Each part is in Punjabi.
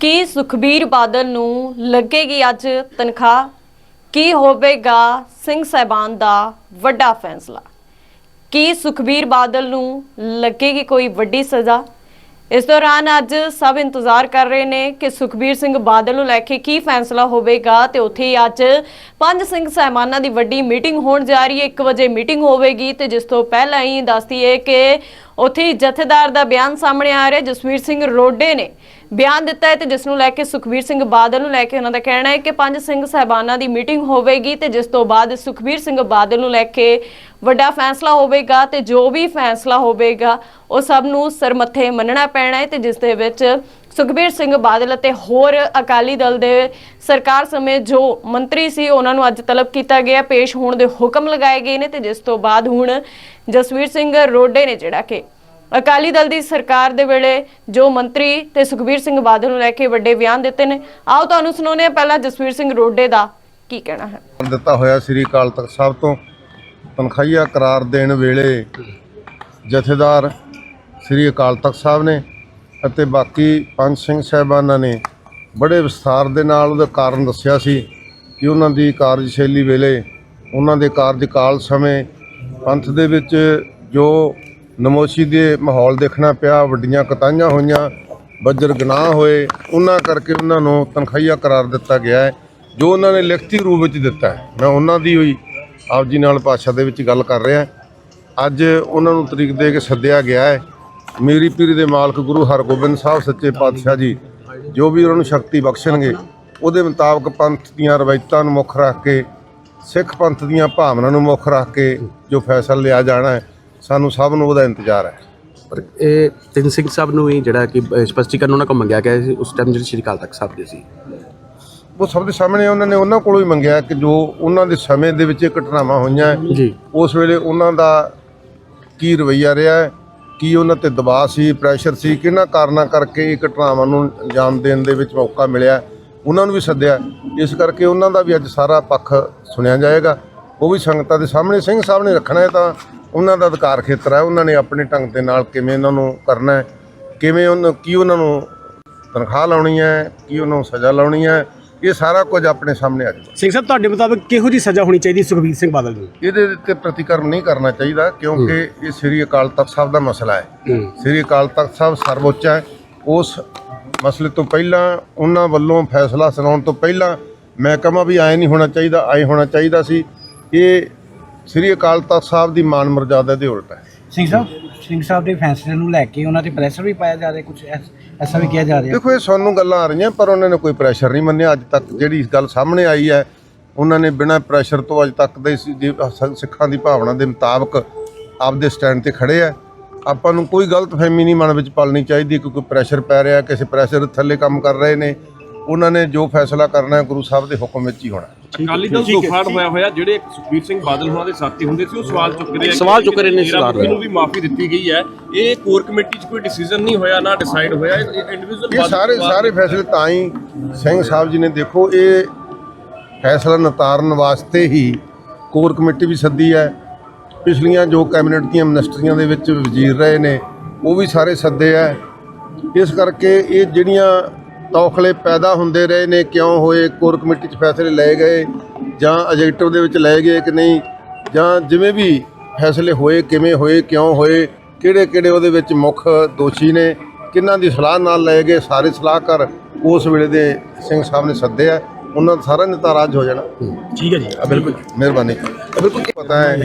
ਕੀ ਸੁਖਬੀਰ ਬਾਦਲ ਨੂੰ ਲੱਗੇਗੀ ਅੱਜ ਤਨਖਾਹ? ਕੀ ਹੋਵੇਗਾ ਸਿੰਘ ਸਾਹਿਬਾਨ ਦਾ ਵੱਡਾ ਫੈਸਲਾ? ਕੀ ਸੁਖਬੀਰ ਬਾਦਲ ਨੂੰ ਲੱਗੇਗੀ ਕੋਈ ਵੱਡੀ ਸਜ਼ਾ? ਇਸ ਦੌਰਾਨ ਅੱਜ ਸਭ ਇੰਤਜ਼ਾਰ ਕਰ ਰਹੇ ਨੇ ਕਿ ਸੁਖਬੀਰ ਸਿੰਘ ਬਾਦਲ ਨੂੰ ਲੈ ਕੇ ਕੀ ਫੈਸਲਾ ਹੋਵੇਗਾ ਤੇ ਉੱਥੇ ਹੀ ਅੱਜ ਪੰਜ ਸਿੰਘ ਸਹਿਮਾਨਾਂ ਦੀ ਵੱਡੀ ਮੀਟਿੰਗ ਹੋਣ ਜਾ ਰਹੀ ਹੈ। 1 ਵਜੇ ਮੀਟਿੰਗ ਹੋਵੇਗੀ ਤੇ ਜਿਸ ਤੋਂ ਪਹਿਲਾਂ ਹੀ ਦੱਸਦੀ ਹੈ ਕਿ ਉੱਥੇ ਹੀ ਜਥੇਦਾਰ ਦਾ ਬਿਆਨ ਸਾਹਮਣੇ ਆ ਰਿਹਾ ਜਸਵੀਰ ਸਿੰਘ ਰੋਡੇ ਨੇ ਬਿਆਨ ਦਿੱਤਾ ਹੈ ਤੇ ਜਿਸ ਨੂੰ ਲੈ ਕੇ ਸੁਖਬੀਰ ਸਿੰਘ ਬਾਦਲ ਨੂੰ ਲੈ ਕੇ ਉਹਨਾਂ ਦਾ ਕਹਿਣਾ ਹੈ ਕਿ ਪੰਜ ਸਿੰਘ ਸਹਿਬਾਨਾਂ ਦੀ ਮੀਟਿੰਗ ਹੋਵੇਗੀ ਤੇ ਜਿਸ ਤੋਂ ਬਾਅਦ ਸੁਖਬੀਰ ਸਿੰਘ ਬਾਦਲ ਨੂੰ ਲੈ ਕੇ ਵੱਡਾ ਫੈਸਲਾ ਹੋਵੇਗਾ ਤੇ ਜੋ ਵੀ ਫੈਸਲਾ ਹੋਵੇਗਾ, ਉਹ ਸਭ ਨੂੰ ਸਰਮੱਥੇ ਮੰਨਣਾ ਪੈਣਾ ਹੈ ਤੇ ਜਿਸ ਦੇ ਵਿੱਚ ਸੁਖਬੀਰ ਸਿੰਘ ਬਾਦਲ ਅਤੇ ਹੋਰ ਅਕਾਲੀ ਦਲ ਦੇ ਸਰਕਾਰ ਸਮੇਂ ਜੋ ਮੰਤਰੀ ਸੀ, ਉਹਨਾਂ ਨੂੰ ਅੱਜ ਤਲਬ ਕੀਤਾ ਗਿਆ, ਪੇਸ਼ ਹੋਣ ਦੇ ਹੁਕਮ ਲਗਾਏ ਗਏ ਨੇ ਤੇ ਜਿਸ ਤੋਂ ਬਾਅਦ ਹੁਣ ਜਸਵੀਰ ਸਿੰਘ ਰੋਡੇ ਨੇ ਜਿਹੜਾ ਕਿ ਅਕਾਲੀ ਦਲ ਦੀ ਸਰਕਾਰ ਦੇ ਵੇਲੇ ਜੋ ਮੰਤਰੀ ਤੇ ਸੁਖਬੀਰ ਸਿੰਘ ਬਾਦਲ ਨੂੰ ਲੈ ਕੇ ਵੱਡੇ ਬਿਆਨ ਦਿੱਤੇ ਨੇ। ਆਓ ਤੁਹਾਨੂੰ ਸੁਣਾਉਂਦੇ ਹਾਂ ਪਹਿਲਾਂ ਜਸਵੀਰ ਸਿੰਘ ਰੋਡੇ ਦਾ ਕੀ ਕਹਿਣਾ ਹੈ। ਦਿੱਤਾ ਹੋਇਆ ਸ੍ਰੀ ਅਕਾਲ ਤਖਤ ਸਾਹਿਬ ਤੋਂ ਤਨਖਾਹੀਆ ਕਰਾਰ ਦੇਣ ਵੇਲੇ ਜਥੇਦਾਰ ਸ੍ਰੀ ਅਕਾਲ ਤਖਤ ਸਾਹਿਬ ਨੇ ਅਤੇ ਬਾਕੀ ਪੰਜ ਸਿੰਘ ਸਾਹਿਬਾਨਾਂ ਨੇ ਬੜੇ ਵਿਸਥਾਰ ਦੇ ਨਾਲ ਉਹਦਾ ਕਾਰਨ ਦੱਸਿਆ ਸੀ ਕਿ ਉਹਨਾਂ ਦੀ ਕਾਰਜਸ਼ੈਲੀ ਵੇਲੇ ਉਹਨਾਂ ਦੇ ਕਾਰਜਕਾਲ ਸਮੇਂ ਪੰਥ ਦੇ ਵਿੱਚ ਜੋ ਨਮੋਸ਼ੀ ਦੇ ਮਾਹੌਲ ਦੇਖਣਾ ਪਿਆ, ਵੱਡੀਆਂ ਕਤਾਈਆਂ ਹੋਈਆਂ, ਬੱਜਰ ਗਨਾਹ ਹੋਏ, ਉਹਨਾਂ ਕਰਕੇ ਉਹਨਾਂ ਨੂੰ ਤਨਖਾਹੀਆ ਕਰਾਰ ਦਿੱਤਾ ਗਿਆ ਹੈ, ਜੋ ਉਹਨਾਂ ਨੇ ਲਿਖਤੀ ਰੂਪ ਵਿੱਚ ਦਿੱਤਾ ਹੈ। ਮੈਂ ਉਹਨਾਂ ਦੀ ਹੋਈ ਆਪ ਜੀ ਨਾਲ ਭਾਸ਼ਾ ਦੇ ਵਿੱਚ ਗੱਲ ਕਰ ਰਿਹਾ। ਅੱਜ ਉਹਨਾਂ ਨੂੰ ਤਰੀਕ ਦੇ ਕੇ ਸੱਦਿਆ ਗਿਆ ਹੈ। ਮੇਰੀ ਪੀਰੀ ਦੇ ਮਾਲਕ ਗੁਰੂ ਹਰਗੋਬਿੰਦ ਸਾਹਿਬ ਸੱਚੇ ਪਾਤਸ਼ਾਹ ਜੀ ਜੋ ਵੀ ਉਹਨਾਂ ਨੂੰ ਸ਼ਕਤੀ ਬਖਸ਼ਣਗੇ ਉਹਦੇ ਮੁਤਾਬਕ ਪੰਥ ਦੀਆਂ ਰਵਾਇਤਾਂ ਨੂੰ ਮੁੱਖ ਰੱਖ ਕੇ ਸਿੱਖ ਪੰਥ ਦੀਆਂ ਭਾਵਨਾਵਾਂ ਨੂੰ ਮੁੱਖ ਰੱਖ ਕੇ ਜੋ ਫੈਸਲਾ ਲਿਆ ਜਾਣਾ ਹੈ ਸਾਨੂੰ ਸਭ ਨੂੰ ਉਹਦਾ ਇੰਤਜ਼ਾਰ ਹੈ। ਪਰ ਇਹ ਤਿੰਨ ਸਿੰਘ ਸਾਹਿਬ ਨੂੰ ਹੀ ਜਿਹੜਾ ਕਿ ਸਪਸ਼ਟੀਕਰਨ ਉਹਨਾਂ ਕੋਲ ਮੰਗਿਆ ਗਿਆ ਸੀ ਉਸ ਟਾਈਮ ਜਿਹੜੇ ਸ਼੍ਰੀ ਅਕਾਲ ਤਖਤ ਸਾਹਿਬ ਦੇ ਸੀ। ਉਹ ਸਭ ਦੇ ਸਾਹਮਣੇ ਉਹਨਾਂ ਨੇ ਉਹਨਾਂ ਕੋਲੋਂ ਹੀ ਮੰਗਿਆ ਕਿ ਜੋ ਉਹਨਾਂ ਦੇ ਸਮੇਂ ਦੇ ਵਿੱਚ ਇਹ ਘਟਨਾਵਾਂ ਹੋਈਆਂ ਜੀ। ਉਸ ਵੇਲੇ ਉਹਨਾਂ ਦਾ ਕੀ ਰਵੱਈਆ ਰਿਹਾ ਹੈ ਕੀ ਉਹਨਾਂ ਤੇ ਦਬਾਅ ਸੀ ਪ੍ਰੈਸ਼ਰ ਸੀ, ਕਿਹਨਾਂ ਕਾਰਨਾਂ ਕਰਕੇ ਇਹ ਘਟਨਾਵਾਂ ਨੂੰ ਅੰਜਾਮ ਦੇਣ ਦੇ ਵਿੱਚ ਮੌਕਾ ਮਿਲਿਆ? ਉਹਨਾਂ ਨੂੰ ਵੀ ਸੱਦਿਆ। ਇਸ ਕਰਕੇ ਉਹਨਾਂ ਦਾ ਵੀ ਅੱਜ ਸਾਰਾ ਪੱਖ ਸੁਣਿਆ ਜਾਏਗਾ। ਉਹ ਵੀ ਸੰਗਤਾਂ ਦੇ ਸਾਹਮਣੇ, ਸਿੰਘ ਸਾਹਿਬ ਨੇ ਰੱਖਣਾ ਹੈ ਤਾਂ ਉਹਨਾਂ ਦਾ ਅਧਿਕਾਰ ਖੇਤਰ ਹੈ। ਉਹਨਾਂ ਨੇ ਆਪਣੇ ਢੰਗ ਦੇ ਨਾਲ ਕਿਵੇਂ ਇਹਨਾਂ ਨੂੰ ਕਰਨਾ ਹੈ, ਕਿਵੇਂ ਉਹਨਾਂ, ਕੀ ਉਹਨਾਂ ਨੂੰ ਤਨਖਾਹ ਲਾਉਣੀ ਹੈ, ਕੀ ਉਹਨਾਂ ਨੂੰ ਸਜ਼ਾ ਲਾਉਣੀ ਹੈ ਇਹ ਸਾਰਾ ਕੁਝ ਆਪਣੇ ਸਾਹਮਣੇ ਆ ਜਾਊਗਾ। ਸਿੰਘ ਸਾਹਿਬ ਤੁਹਾਡੇ ਮੁਤਾਬਕ ਕਿਹੋ ਜੀ ਸਜ਼ਾ ਹੋਣੀ ਚਾਹੀਦੀ ਸੁਖਬੀਰ ਸਿੰਘ ਬਾਦਲ ਨੂੰ ਇਹਦੇ ਤੇ ਪ੍ਰਤੀਕਰਮ ਨਹੀਂ ਕਰਨਾ ਚਾਹੀਦਾ ਕਿਉਂਕਿ ਇਹ ਸ੍ਰੀ ਅਕਾਲ ਤਖਤ ਸਾਹਿਬ ਦਾ ਮਸਲਾ ਹੈ। ਸ੍ਰੀ ਅਕਾਲ ਤਖਤ ਸਾਹਿਬ ਸਰਵਉੱਚ ਹੈ। ਉਸ ਮਸਲੇ ਤੋਂ ਪਹਿਲਾਂ ਉਹਨਾਂ ਵੱਲੋਂ ਫੈਸਲਾ ਸੁਣਾਉਣ ਤੋਂ ਪਹਿਲਾਂ ਮੈਂ ਕਹਾਂ ਵੀ ਐ ਨਹੀਂ ਹੋਣਾ ਚਾਹੀਦਾ ਐ ਹੋਣਾ ਚਾਹੀਦਾ ਸੀ। ਇਹ ਸ੍ਰੀ ਅਕਾਲ ਤਖਤ ਸਾਹਿਬ ਦੀ ਮਾਨ ਮਰਜ਼ਾਦਾ ਦੇ ਉਲਟ ਹੈ। ਸਿੰਘ ਸਾਹਿਬ ਸਿੰਘ ਸਾਹਿਬ ਦੇ ਫੈਸਲੇ ਨੂੰ ਲੈ ਕੇ ਉਹਨਾਂ ਤੇ ਪ੍ਰੈਸ਼ਰ ਵੀ ਪਾਇਆ ਜਾ ਰਿਹਾ ਕੁਝ ਐਸਾ ਵੀ ਕਿਹਾ ਜਾ ਰਿਹਾ। ਦੇਖੋ, ਇਹ ਸਾਨੂੰ ਗੱਲਾਂ ਆ ਰਹੀਆਂ, ਪਰ ਉਹਨਾਂ ਨੇ ਕੋਈ ਪ੍ਰੈਸ਼ਰ ਨਹੀਂ ਮੰਨਿਆ। ਅੱਜ ਤੱਕ ਜਿਹੜੀ ਗੱਲ ਸਾਹਮਣੇ ਆਈ ਹੈ, ਉਹਨਾਂ ਨੇ ਬਿਨਾਂ ਪ੍ਰੈਸ਼ਰ ਤੋਂ ਅੱਜ ਤੱਕ ਦੇ ਸਿੱਖਾਂ ਦੀ ਭਾਵਨਾ ਦੇ ਮੁਤਾਬਕ ਆਪਦੇ ਸਟੈਂਡ ਤੇ ਖੜੇ ਆ। ਆਪਾਂ ਨੂੰ ਕੋਈ ਗਲਤਫਹਿਮੀ ਨਹੀਂ ਮਨ ਵਿੱਚ ਪਾਲਣੀ ਚਾਹੀਦੀ ਕਿ ਕੋਈ ਪ੍ਰੈਸ਼ਰ ਪੈ ਰਿਹਾ, ਕਿਸੇ ਪ੍ਰੈਸ਼ਰ ਥੱਲੇ ਕੰਮ ਕਰ ਰਹੇ ਨੇ। ਉਹਨਾਂ ਨੇ ਜੋ ਫੈਸਲਾ ਕਰਨਾ ਹੈ ਗੁਰੂ ਸਾਹਿਬ ਦੇ ਹੁਕਮ ਵਿੱਚ ਹੀ ਹੋਣਾ। ਅਕਾਲੀ ਦਲ ਦੋਫਾੜ ਹੋਇਆ ਹੋਇਆ ਜਿਹੜੇ ਸੁਖਬੀਰ ਸਿੰਘ ਬਾਦਲ ਹੋਣਾ ਦੇ ਸਾਥੀ ਹੁੰਦੇ ਸੀ ਉਹ ਸਵਾਲ ਚੁੱਕ ਰਹੇ ਆ ਸਵਾਲ ਚੁੱਕ ਰਹੇ ਨੇ ਸਰਦਾਰ ਨੂੰ ਵੀ ਮਾਫੀ ਦਿੱਤੀ ਗਈ ਹੈ। ਇਹ ਕੋਰ ਕਮੇਟੀ 'ਚ ਕੋਈ ਡਿਸੀਜਨ ਨਹੀਂ ਹੋਇਆ ਨਾ ਡਿਸਾਈਡ ਹੋਇਆ। ਇਹ ਇੰਡੀਵਿਜੂਅਲ ਇਹ ਸਾਰੇ ਸਾਰੇ ਫੈਸਲੇ ਤਾਂ ਹੀ ਸਿੰਘ ਸਾਹਿਬ ਜੀ ਨੇ ਦੇਖੋ ਇਹ ਫੈਸਲਾ ਨਿਤਾਰਨ ਵਾਸਤੇ ਹੀ ਕੋਰ ਕਮੇਟੀ ਵੀ ਸੱਦੀ ਹੈ। ਪਿਛਲੀਆਂ ਜੋ ਕੈਬਨਿਟ ਦੀਆਂ ਮਿਨਿਸਟਰੀਆਂ ਦੇ ਵਿੱਚ ਵਜ਼ੀਰ ਰਹੇ ਨੇ ਉਹ ਵੀ ਸਾਰੇ ਸੱਦੇ ਹੈ। ਇਸ ਕਰਕੇ ਇਹ ਜਿਹੜੀਆਂ ਤੌਖਲੇ ਪੈਦਾ ਹੁੰਦੇ ਰਹੇ ਨੇ ਕਿਉਂ ਹੋਏ ਕੋਰ ਕਮੇਟੀ 'ਚ ਫੈਸਲੇ ਲਏ ਗਏ ਜਾਂ ਐਜੈਕਟਿਵ ਦੇ ਵਿੱਚ ਲਏ ਗਏ ਕਿ ਨਹੀਂ ਜਾਂ ਜਿਵੇਂ ਵੀ ਫੈਸਲੇ ਹੋਏ ਕਿਵੇਂ ਹੋਏ ਕਿਉਂ ਹੋਏ ਕਿਹੜੇ ਕਿਹੜੇ ਉਹਦੇ ਵਿੱਚ ਮੁੱਖ ਦੋਸ਼ੀ ਨੇ ਕਿਹਨਾਂ ਦੀ ਸਲਾਹ ਨਾਲ ਲਏ ਗਏ ਸਾਰੇ ਸਲਾਹਕਾਰ ਉਸ ਵੇਲੇ ਦੇ ਸਿੰਘ ਸਾਹਿਬ ਨੇ ਸੱਦੇ ਆ ਉਹਨਾਂ ਦਾ ਸਾਰਾ ਨਿਤਾਰਾ ਅੱਜ ਹੋ ਜਾਣਾ। ਠੀਕ ਹੈ ਜੀ ਬਿਲਕੁਲ ਮਿਹਰਬਾਨੀ। ਬਿਲਕੁਲ। ਪਤਾ ਹੈ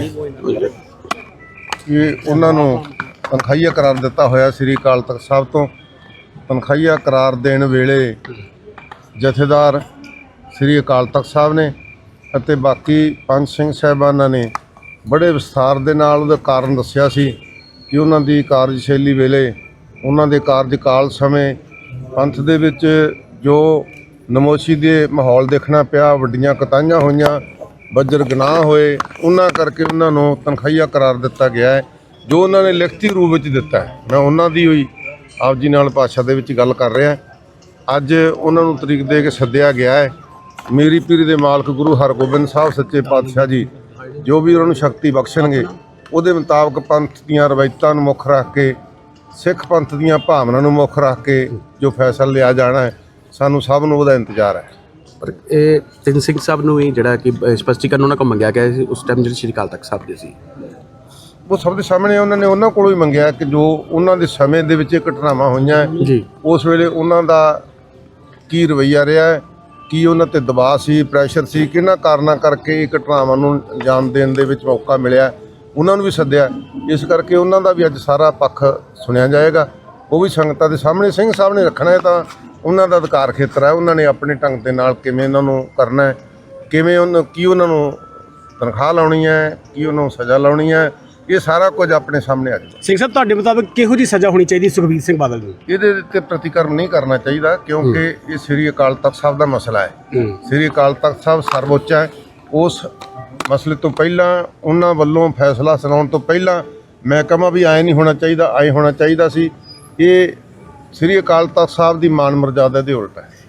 ਕਿ ਉਹਨਾਂ ਨੂੰ ਤਨਖਾਹੀਆ ਕਰਾਰ ਦਿੱਤਾ ਹੋਇਆ ਸ੍ਰੀ ਅਕਾਲ ਤਖਤ ਸਾਹਿਬ ਤੋਂ ਤਨਖਾਹੀਆ ਕਰਾਰ ਦੇਣ ਵੇਲੇ ਜਥੇਦਾਰ ਸ੍ਰੀ ਅਕਾਲ ਤਖਤ ਸਾਹਿਬ ਨੇ ਅਤੇ ਬਾਕੀ ਪੰਜ ਸਿੰਘ ਸਾਹਿਬਾਨਾਂ ਨੇ ਬੜੇ ਵਿਸਥਾਰ ਦੇ ਨਾਲ ਉਹਦਾ ਕਾਰਨ ਦੱਸਿਆ ਸੀ ਕਿ ਉਹਨਾਂ ਦੀ ਕਾਰਜਸ਼ੈਲੀ ਵੇਲੇ ਉਹਨਾਂ ਦੇ ਕਾਰਜਕਾਲ ਸਮੇਂ ਪੰਥ ਦੇ ਵਿੱਚ ਜੋ ਨਮੋਸ਼ੀ ਦੇ ਮਾਹੌਲ ਦੇਖਣਾ ਪਿਆ, ਵੱਡੀਆਂ ਕਤਾਈਆਂ ਹੋਈਆਂ, ਬੱਜਰ ਗਨਾਹ ਹੋਏ, ਉਹਨਾਂ ਕਰਕੇ ਉਹਨਾਂ ਨੂੰ ਤਨਖਾਹੀਆ ਕਰਾਰ ਦਿੱਤਾ ਗਿਆ ਹੈ, ਜੋ ਉਹਨਾਂ ਨੇ ਲਿਖਤੀ ਰੂਪ ਵਿੱਚ ਦਿੱਤਾ ਹੈ। ਮੈਂ ਉਹਨਾਂ ਦੀ ਹੋਈ ਆਪ ਜੀ ਨਾਲ ਭਾਸ਼ਾ ਦੇ ਵਿੱਚ ਗੱਲ ਕਰ ਰਿਹਾ ਅੱਜ ਉਹਨਾਂ ਨੂੰ ਤਰੀਕ ਦੇ ਕੇ ਸੱਦਿਆ ਗਿਆ ਹੈ। ਮੇਰੀ ਪੀਰੀ ਦੇ ਮਾਲਕ ਗੁਰੂ ਹਰਗੋਬਿੰਦ ਸਾਹਿਬ ਸੱਚੇ ਪਾਤਸ਼ਾਹ ਜੀ ਜੋ ਵੀ ਉਹਨਾਂ ਨੂੰ ਸ਼ਕਤੀ ਬਖਸ਼ਣਗੇ ਉਹਦੇ ਮੁਤਾਬਕ ਪੰਥ ਦੀਆਂ ਰਵਾਇਤਾਂ ਨੂੰ ਮੁੱਖ ਰੱਖ ਕੇ ਸਿੱਖ ਪੰਥ ਦੀਆਂ ਭਾਵਨਾਵਾਂ ਨੂੰ ਮੁੱਖ ਰੱਖ ਕੇ ਜੋ ਫੈਸਲਾ ਲਿਆ ਜਾਣਾ ਹੈ ਸਾਨੂੰ ਸਭ ਨੂੰ ਉਹਦਾ ਇੰਤਜ਼ਾਰ ਹੈ। ਪਰ ਇਹ ਤਿੰਨ ਸਿੰਘ ਸਾਹਿਬ ਨੂੰ ਵੀ ਜਿਹੜਾ ਕਿ ਅਹ, ਸਪਸ਼ਟੀਕਰਨ ਉਹਨਾਂ ਕੋਲ ਮੰਗਿਆ ਗਿਆ ਸੀ ਉਸ ਟਾਈਮ ਜਿਹੜੇ ਸ਼੍ਰੀ ਅਕਾਲ ਤਖਤ ਸਾਹਿਬ ਦੇ ਸੀ। ਉਹ ਸਭ ਦੇ ਸਾਹਮਣੇ ਉਹਨਾਂ ਨੇ ਉਹਨਾਂ ਕੋਲੋਂ ਹੀ ਮੰਗਿਆ ਕਿ ਜੋ ਉਹਨਾਂ ਦੇ ਸਮੇਂ ਦੇ ਵਿੱਚ ਇਹ ਘਟਨਾਵਾਂ ਹੋਈਆਂ ਜੀ। ਉਸ ਵੇਲੇ ਉਹਨਾਂ ਦਾ ਕੀ ਰਵੱਈਆ ਰਿਹਾ ਹੈ ਕੀ ਉਹਨਾਂ ਤੇ ਦਬਾਅ ਸੀ ਪ੍ਰੈਸ਼ਰ ਸੀ ਕਿਹਨਾਂ ਕਾਰਨਾਂ ਕਰਕੇ ਇਹ ਘਟਨਾਵਾਂ ਨੂੰ ਅੰਜਾਮ ਦੇਣ ਦੇ ਵਿੱਚ ਮੌਕਾ ਮਿਲਿਆ ਉਹਨਾਂ ਨੂੰ ਵੀ ਸੱਦਿਆ ਇਸ ਕਰਕੇ ਉਹਨਾਂ ਦਾ ਵੀ ਅੱਜ ਸਾਰਾ ਪੱਖ ਸੁਣਿਆ ਜਾਏਗਾ। ਉਹ ਵੀ ਸੰਗਤਾਂ ਦੇ ਸਾਹਮਣੇ ਸਿੰਘ ਸਾਹਿਬ ਨੇ ਰੱਖਣਾ ਹੈ ਤਾਂ ਉਹਨਾਂ ਦਾ ਅਧਿਕਾਰ ਖੇਤਰ ਹੈ ਉਹਨਾਂ ਨੇ ਆਪਣੇ ਢੰਗ ਦੇ ਨਾਲ ਕਿਵੇਂ ਇਹਨਾਂ ਨੂੰ ਕਰਨਾ ਹੈ ਕਿਵੇਂ ਉਹਨਾਂ ਕੀ ਉਹਨਾਂ ਨੂੰ ਤਨਖਾਹ ਲਾਉਣੀ ਹੈ ਕੀ ਉਹਨਾਂ ਨੂੰ ਸਜ਼ਾ ਲਾਉਣੀ ਹੈ ਇਹ ਸਾਰਾ ਕੁਝ ਆਪਣੇ ਸਾਹਮਣੇ ਆ ਜਾਏਗਾ ਸਿੰਘ ਸਾਹਿਬ ਤੁਹਾਡੇ ਮੁਤਾਬਕ ਕਿਹੋ ਜੀ ਸਜ਼ਾ ਹੋਣੀ ਚਾਹੀਦੀ ਸੁਖਬੀਰ ਸਿੰਘ ਬਾਦਲ ਨੂੰ ਇਹਦੇ ਉੱਤੇ ਪ੍ਰਤੀਕਰਮ ਨਹੀਂ ਕਰਨਾ ਚਾਹੀਦਾ ਕਿਉਂਕਿ ਇਹ ਸ੍ਰੀ ਅਕਾਲ ਤਖਤ ਸਾਹਿਬ ਦਾ ਮਸਲਾ ਹੈ। ਸ੍ਰੀ ਅਕਾਲ ਤਖਤ ਸਾਹਿਬ ਸਰਵਉੱਚ ਹੈ। ਉਸ ਮਸਲੇ ਤੋਂ ਪਹਿਲਾਂ ਉਹਨਾਂ ਵੱਲੋਂ ਫੈਸਲਾ ਸੁਣਾਉਣ ਤੋਂ ਪਹਿਲਾਂ ਮਹਿਕਮਾ ਵੀ ਆਏ ਨਹੀਂ ਹੋਣਾ ਚਾਹੀਦਾ ਆਏ ਹੋਣਾ ਚਾਹੀਦਾ ਸੀ। ਇਹ ਸ੍ਰੀ ਅਕਾਲ ਤਖਤ ਸਾਹਿਬ ਦੀ ਮਾਨ ਮਰਜ਼ਾਦਾ ਦੇ ਉਲਟ ਹੈ।